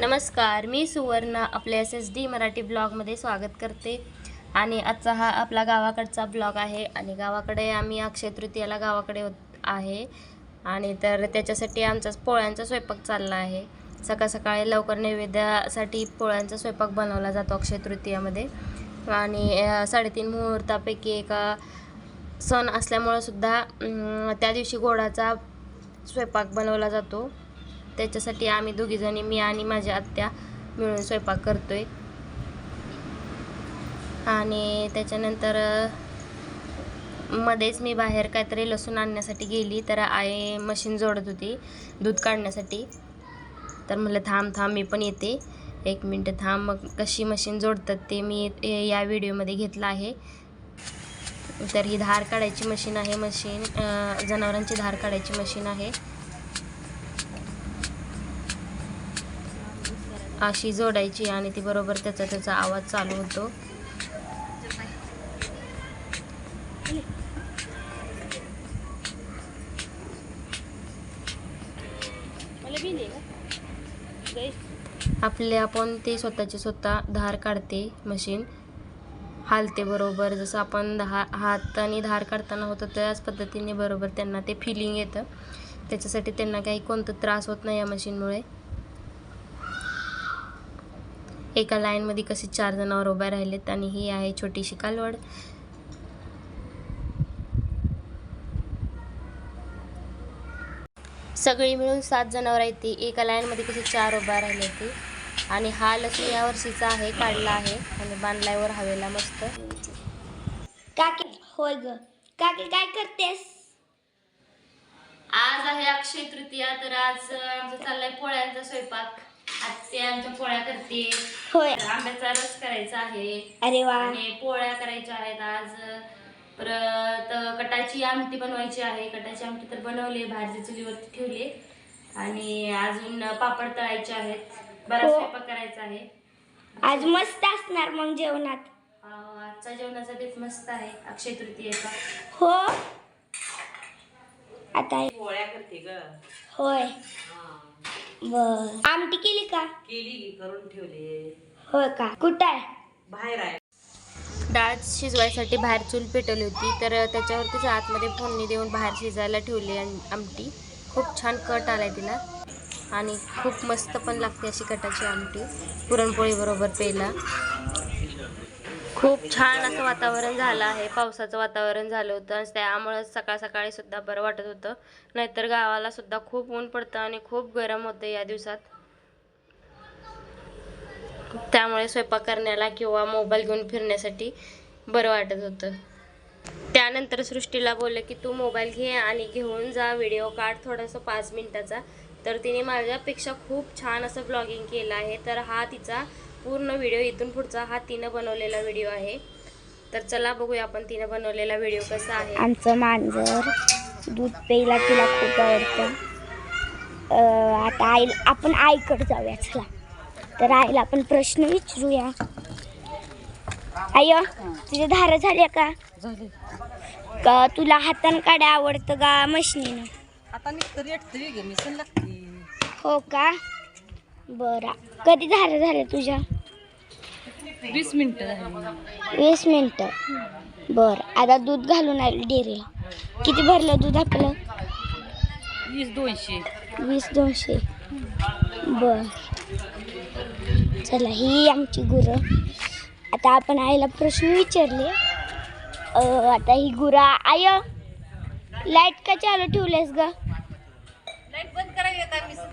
नमस्कार मी सुवर्णा आपल्या S S D Marathi ब्लॉगमध्ये स्वागत करते. आणि आजचा हा आपला गावाकडचा ब्लॉग आहे आणि गावाकडे आम्ही अक्षय तृतीयाला गावाकडे आहे. आणि तर त्याच्यासाठी आमचा पोळ्यांचा स्वयंपाक चालला आहे. सकाळ सकाळी लवकर नैवेद्यासाठी पोळ्यांचा स्वयंपाक बनवला जातो अक्षय तृतीयामध्ये. आणि साडेतीन मुहूर्तापैकी एका सण असल्यामुळं सुद्धा त्या दिवशी गोडाचा स्वयंपाक बनवला जातो. त्याच्यासाठी आम्ही दोघीजणी मी आणि माझ्या आत्या मिळून स्वयंपाक करतोय. आणि त्याच्यानंतर मध्येच मी बाहेर काहीतरी लसूण आणण्यासाठी गेली तर आई मशीन जोडत होती दूध काढण्यासाठी. तर म्हटलं थांब थांब मी पण येते. एक मिनटं थांब मग कशी मशीन जोडतात ते मी या व्हिडिओमध्ये घेतलं आहे. तर ही धार काढायची मशीन आहे मशीन जनावरांची धार काढायची मशीन आहे. अशी जोडायची आणि ती बरोबर त्याचा त्याचा आवाज चालू होतो. आपले आपण ते स्वतःचे स्वतः धार काढते मशीन हालते बरोबर. जसं आपण दहा हाताने धार काढताना होतं त्याच पद्धतीने बरोबर त्यांना ते फिलिंग येतं. त्याच्यासाठी त्यांना काही कोणता त्रास होत नाही या मशीनमुळे एका लाईनमध्ये कसे चार जणांवर उभ्या राहिलेत आणि ही आहे छोटीशी कालवड. सगळी मिळून सात जनावर आहेत ती. एका लाईनमध्ये कसे चार उभ्या राहिले ती. आणि हा लसूण या वर्षीचा आहे काढला आहे आणि बांधलायवर हवेला मस्त. काकी होय ग. काकी काय करतेस? आज आहे अक्षय तृतीया तर आज आमचं चाललाय पोळ्यांचा स्वयंपाक. आज ते आमच्या पोळ्या करते. होय. आंब्याचा रस करायचा आहे. अरे वा. आणि पोळ्या करायच्या आहेत आज. परत कटाची आमटी बनवायची आहे. कटाची आमटी तर बनवली भाजी चुलीवरती ठेवली. आणि अजून पापड तळायचे आहेत. बराच हो. स्वयंपाक करायचा आहे. आज मस्त असणार मग जेवणात. अं, आजचा जेवणाचा बेत मस्त आहे. अक्षय तृतीयेचा. हो. आता पोळ्या करते ग. होय. बर. आमटी केली का? केली की करून ठेवले. होय का? कुठं? आहे बाहेर आहे. डाळ शिजवायसाठी बाहेर चूल पेटवली होती तर त्याच्यावरतीच आतमध्ये फोडणी देऊन बाहेर शिजायला ठेवली आम- आमटी. खूप छान कट आलाय तिला. आणि खूप मस्त पण लागते अशी कटाची आमटी. पुरणपोळी बरोबर प्यायला खूप छान असं वातावरण झालं आहे. पावसाचं वातावरण झालं होतं आणि त्यामुळं सकाळ सकाळी सुद्धा बरं वाटत होतं. नाहीतर गावाला सुद्धा खूप ऊन पडतं आणि खूप गरम होतं या दिवसात. त्यामुळे स्वयंपाक करण्याला किंवा मोबाईल घेऊन फिरण्यासाठी बरं वाटत होतं. त्यानंतर सृष्टीला बोललं की तू मोबाईल घे आणि घेऊन जा व्हिडिओ काढ थोडासा पाच मिनटाचा. तर तिने माझ्यापेक्षा खूप छान असं ब्लॉगिंग केलं आहे. तर हा तिचा पूर्ण व्हिडिओ इथून पुढचा हा तिनं बनवलेला व्हिडिओ आहे. तर चला बघूया आपण तिनं बनवलेला व्हिडिओ कसा आहे. आमचं मांजर दूध प्यायला तिला खूप आवडतं. आता आई आपण आईकडे जाऊया चला. तर आईला आपण प्रश्न विचारूया. आय तुझ्या धारा झाल्या का? झाली. का तुला हातानं काढा आवडतं का मशनीनं? आता मी लागते. हो का? बरं. कधी धारा झाल्या तुझ्या? वीस मिनिटं झाली. वीस मिनटं. बरं. आता दूध घालून आलं डेअरीला. किती भरलं दूध आपलं? वीस दोनशे. वीस दोनशे. बर. चला ही आमची गुरं. आता आपण आईला प्रश्न विचारले. अं, आता ही गुरा आय लाइट का चालू ठेवलेस ग? लाइट बंद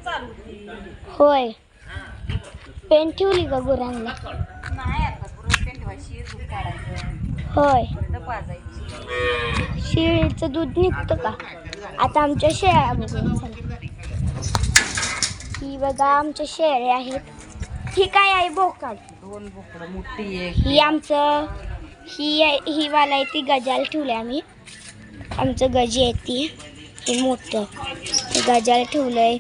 चालू होती. होय. पेन ठेवली का गुरांना? नाही आता पुरं पेंटवायची दूध काढायचं. होय. शेळीचं दूध निघतं का? आता आमच्या शेळ्या बघून चला. ही बघा आमच्या शेळ्या आहेत. ही काय आहे बोकाड? दोन बोकडं मोठी एक. ही आमचं ही आहे- ही वाला आहे ती गजाला ठेवली आम्ही. आमचं गजी आहे ती. हे मोठं. गजाला ठेवलं आहे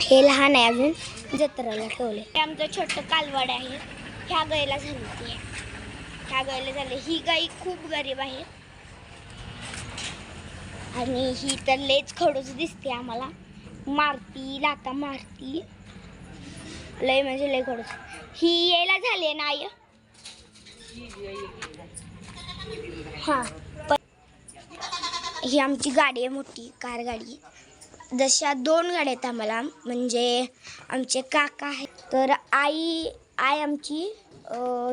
हे लहान आहे अजून. जत्राला ठेवलं. हे आमचं छोटं कालवड आहे. ह्या गायला झाली ती. ह्या गायला झाले. ही गाई खूप गरीब आहे. आणि ही तर लेच खडूच दिसते आम्हाला. मारती लाता मारती. लय म्हणजे लय खडूच ही यायला झाली ना आई? हां. पण ही आमची गाडी आहे मोठी कार गाडी. जशा दोन गाड्या आहेत आम्हाला. म्हणजे आमचे काका आहेत. तर आई आई आमची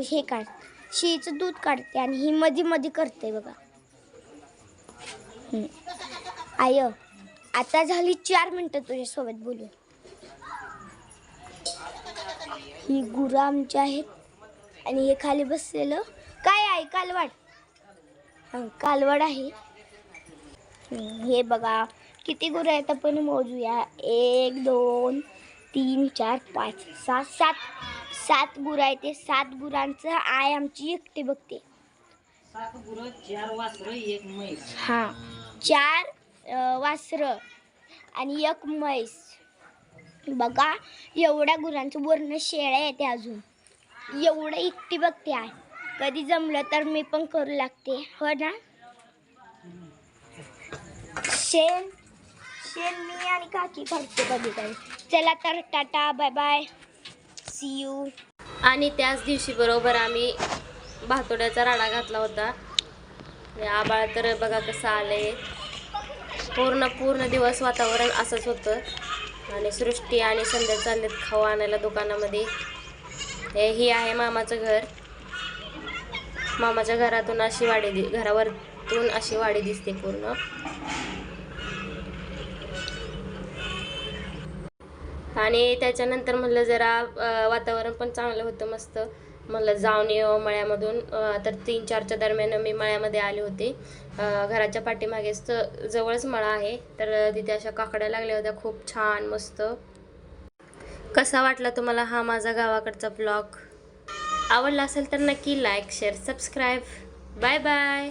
हे काढ शेळीचं दूध काढते आणि ही मधी मधी करते बघा. आय हो, आता झाली चार मिनटं तुझ्यासोबत बोलू ही गुरं आमची आहेत. आणि हे खाली बसलेलं. काय आहे कालवाड? कालवाड आहे. हे बघा. किती गुरं आहेत आपण मोजूया? एक दोन तीन चार पाच सात सात. सात गुरं आहेत ते. सात गुरांचं आय आमची एकटी बघते. सात गुरं चार वासरं एक म्हैस. हां. चार वासरं आणि एक म्हैस. बघा एवढ्या गुरांचं वर्ण शेळ्या येते अजून. एवढं एकटी बघते आहे कधी जमलं तर मी पण करू लागते. हो ना? शेण शेण मी आणि काकी काढते कधी कधी चला तर tata bye bye see you आणि त्याच दिवशी बरोबर आम्ही भातोड्याचा राडा घातला होता. आबाळ तर बघा कसं आलंय. पूर्ण पूर्ण दिवस वातावरण असंच होतं. आणि सृष्टी आणि संध्या चाललेत खाऊ आणायला दुकानामध्ये. हे ही आहे मामाचं घर. मामाच्या घरातून अशी वाडी दि घरावरतून अशी वाडी दिसते पूर्ण. आणि त्याच्यानंतर म्हणलं जरा वातावरण पण चांगलं होतं मस्त. म्हणलं जाऊन येऊ मळ्यामधून तर तीन चारच्या दरम्यान मी मळ्यामध्ये आले होते. घराच्या पाठीमागेच तर जवळच मळा आहे. तर तिथे अशा काकड्या लागल्या होत्या खूप छान मस्त. कसा वाटला तुम्हाला हा माझा गावाकडचा ब्लॉग? आवडला असेल तर नक्की like share subscribe. Bye bye.